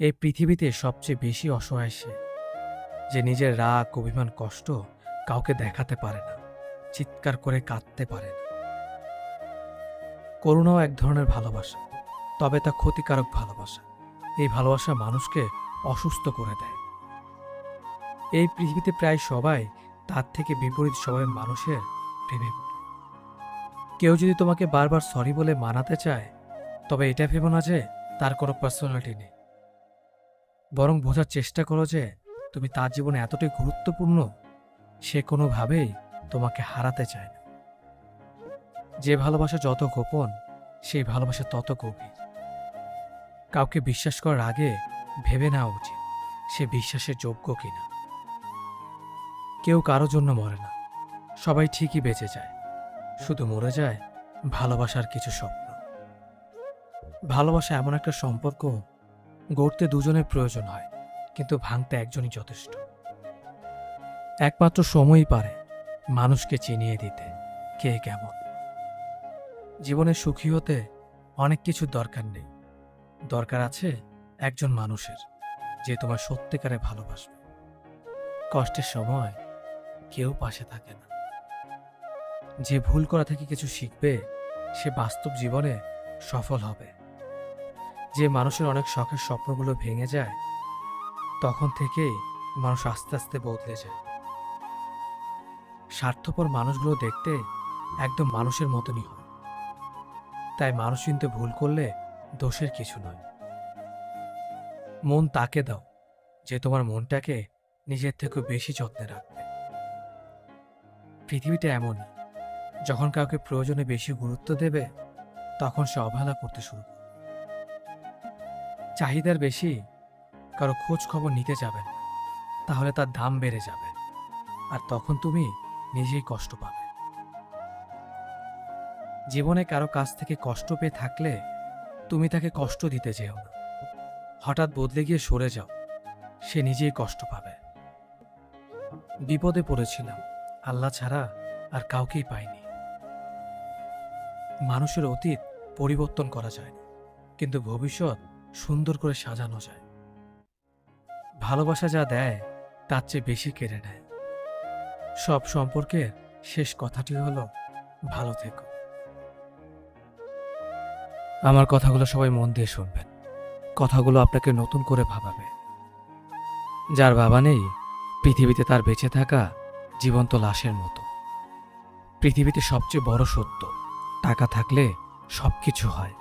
এই পৃথিবীতে সবচেয়ে বেশি অসহায় সে, যে নিজের রাগ, অভিমান, কষ্ট কাউকে দেখাতে পারে না, চিৎকার করে কাঁদতে পারে না। করুণাও এক ধরনের ভালোবাসা, তবে তা ক্ষতিকারক ভালোবাসা। এই ভালোবাসা মানুষকে অসুস্থ করে দেয়। এই পৃথিবীতে প্রায় সবাই তার থেকে বিপরীত স্বভাবের মানুষের প্রেমে কেউ যদি তোমাকে বারবার সরি বলে মানাতে চায়, তবে এটা ভেবো না যে তার কোনো পার্সোনালিটি নেই। বরং বোঝার চেষ্টা করো যে তুমি তার জীবনে এতটাই গুরুত্বপূর্ণ, সে কোনোভাবেই তোমাকে হারাতে চায় না। যে ভালোবাসা যত গোপন, সেই ভালোবাসা তত গভীর। কাউকে বিশ্বাস করার আগে ভেবে নেওয়া উচিত সে বিশ্বাসের যোগ্য কিনা। কেউ কারও জন্য মরে না। সবাই ঠিকই বেঁচে যায়। শুধু মরে যায় ভালোবাসার কিছু স্বপ্ন। ভালোবাসা এমন একটা সম্পর্ক গড়তে দুজনের প্রয়োজন হয়, কিন্তু ভাঙতে একজনই যথেষ্ট। একমাত্র সময়ই পারে মানুষকে চিনিয়ে দিতে, কে কেমন। জীবনে সুখী হতে অনেক কিছুর দরকার নেই। দরকার আছে একজন মানুষের, যে তোমার সত্যিকারে ভালোবাসবে। কষ্টের সময় কেউ পাশে থাকে না। যে ভুল করা থেকে কিছু শিখবে, সে বাস্তব জীবনে সফল হবে। যে মানুষের অনেক শখের স্বপ্নগুলো ভেঙে যায়, তখন থেকেই মানুষ আস্তে আস্তে বদলে যায়। স্বার্থপর মানুষগুলো দেখতে একদম মানুষের মতনই হয়। তাই মানুষ চিনতে ভুল করলে দোষের কিছু নয়। মন তাকে দাও, যে তোমার মনটাকে নিজের থেকে বেশি যত্নে রাখবে। পৃথিবীটা এমনই, যখন কাউকে প্রয়োজনে বেশি গুরুত্ব দেবে, তখন সে অবহেলা করতে শুরু করবে। চাহিদার বেশি, কারও খোঁজ খবর নিতে যাবে না। তাহলে তার দাম বেড়ে যাবে। আর তখন তুমি নিজেই কষ্ট পাবে। জীবনে কারও কাছ থেকে কষ্ট পেয়ে থাকলে তুমি তাকে কষ্ট দিতে যেও না। হঠাৎ বদলে গিয়ে সরে যাও। সে নিজেই কষ্ট পাবে। বিপদে পড়েছিলাম। আল্লাহ ছাড়া আর কাউকেই পাইনি। মানুষের অতীত পরিবর্তন করা যায় কিন্তু ভবিষ্যৎ সুন্দর করে সাজানো যায়। ভালোবাসা যা দেয়, তার চেয়ে বেশি কেড়ে নেয়। সব সম্পর্কের শেষ কথাটি হলো, ভালো থেকো। আমার কথাগুলো সবাই মন দিয়ে শুনবেন। কথাগুলো আপনাকে নতুন করে ভাবাবে। যার বাবা নেই, পৃথিবীতে তার বেঁচে থাকা জীবন্ত লাশের মতো। পৃথিবীতে সবচেয়ে বড় সত্য, টাকা থাকলে সব কিছু হয়।